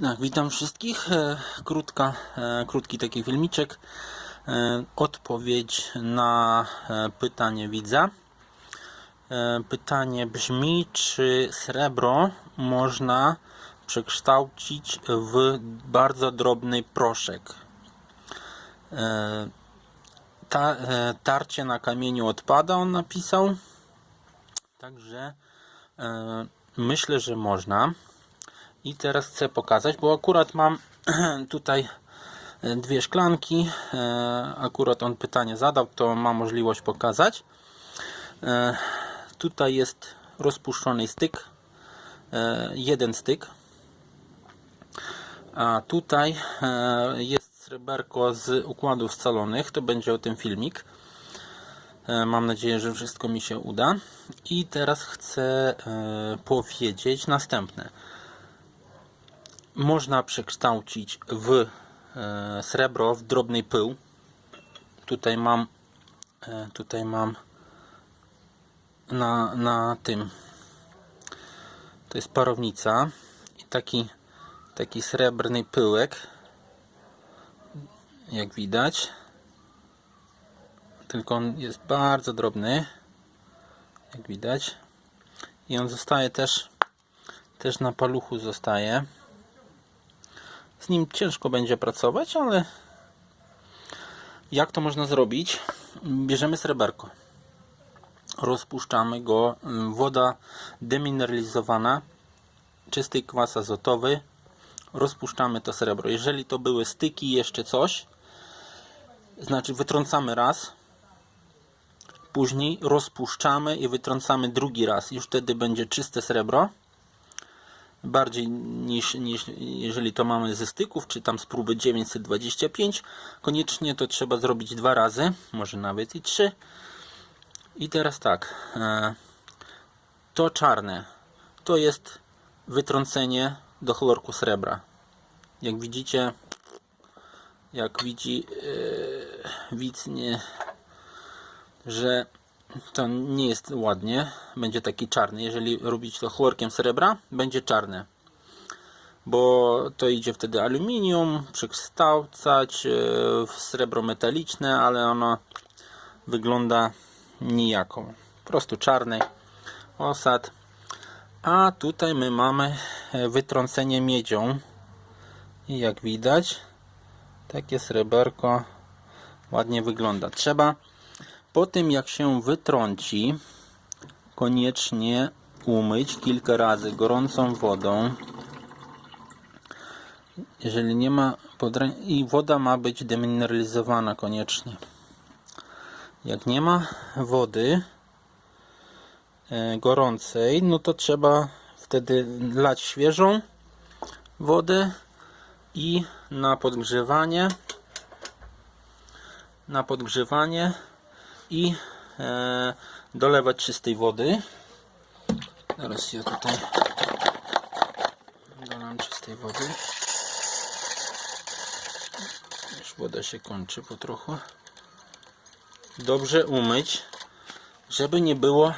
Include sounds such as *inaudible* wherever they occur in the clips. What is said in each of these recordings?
Tak, witam wszystkich. E, Krótka, e, krótki taki filmiczek. E, Odpowiedź na pytanie widza. Pytanie brzmi, czy srebro można przekształcić w bardzo drobny proszek? Ta, tarcie na kamieniu odpada, on napisał. Także myślę, że można. I teraz chcę pokazać, bo akurat mam *clears throat* tutaj e, dwie szklanki. E, Akurat on pytanie zadał, to mam możliwość pokazać. E, Tutaj jest rozpuszczony styk. Jeden styk. A tutaj jest sreberko z układów scalonych. To będzie o tym filmik. Mam nadzieję, że wszystko mi się uda. I teraz chcę powiedzieć następne można przekształcić w e, srebro w drobny pył. Tutaj mam e, tutaj mam na, na tym. To jest parownica i taki taki srebrny pyłek jak widać. Tylko on jest bardzo drobny jak widać. I on zostaje też też na paluchu zostaje z nim ciężko będzie pracować, ale jak to można zrobić? Bierzemy sreberko. Rozpuszczamy go. Woda demineralizowana, czysty kwas azotowy. Rozpuszczamy to srebro. Jeżeli to były styki, jeszcze coś, znaczy wytrącamy raz, później rozpuszczamy i wytrącamy drugi raz. Już wtedy będzie czyste srebro bardziej niż, niż jeżeli to mamy ze styków, czy tam z próby 925. Koniecznie to trzeba zrobić dwa razy, może nawet i trzy. I teraz tak, e, to czarne to jest wytrącenie do chlorku srebra. Jak widzicie, jak widzi e, widz, nie, że to nie jest ładnie. Będzie taki czarny. Jeżeli robić to chlorkiem srebra, będzie czarne. Bo to idzie wtedy aluminium, przekształcać e, w srebro metaliczne, ale ono wygląda nijako. Po prostu czarny osad. A tutaj my mamy e, wytrącenie miedzią. I jak widać, takie sreberko ładnie wygląda. Trzeba po tym jak się wytrąci, koniecznie umyć kilka razy gorącą wodą. Jeżeli nie ma i woda ma być demineralizowana koniecznie. Jak nie ma wody e, gorącej, no to trzeba wtedy lać świeżą wodę i na podgrzewanie na podgrzewanie i e, dolewać czystej wody. Teraz ja tutaj dolam czystej wody. Już woda się kończy po trochu. Dobrze umyć, żeby nie było,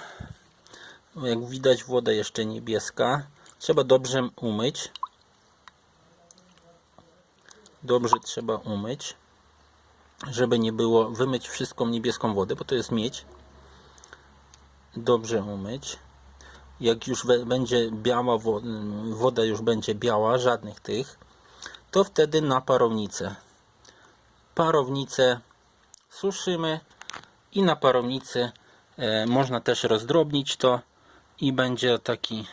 jak widać woda jeszcze niebieska. Trzeba dobrze umyć. Dobrze trzeba umyć żeby nie było wymyć wszystką niebieską wodę, bo to jest miedź. Dobrze umyć. Jak już będzie biała woda, już będzie biała, żadnych tych, to wtedy na parownicę. Parownicę suszymy i na parownicy e, można też rozdrobnić to i będzie taki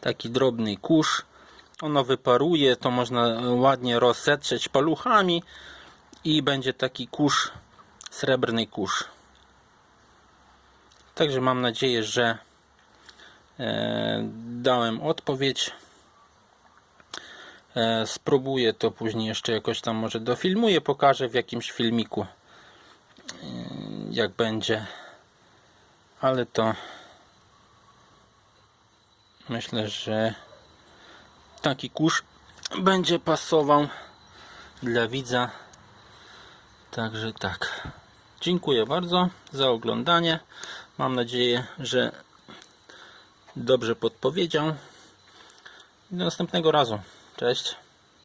taki drobny kurz. Ono wyparuje, to można ładnie rozsetrzeć paluchami i będzie taki kurz, srebrny kurz. Także mam nadzieję, że e, dałem odpowiedź. E, spróbuję to później jeszcze jakoś tam może dofilmuję, pokażę w jakimś filmiku e, jak będzie. Ale to myślę, że taki kurz będzie pasował dla widza. Także tak. Dziękuję bardzo za oglądanie. Mam nadzieję, że dobrze podpowiedział. Do następnego razu. Cześć.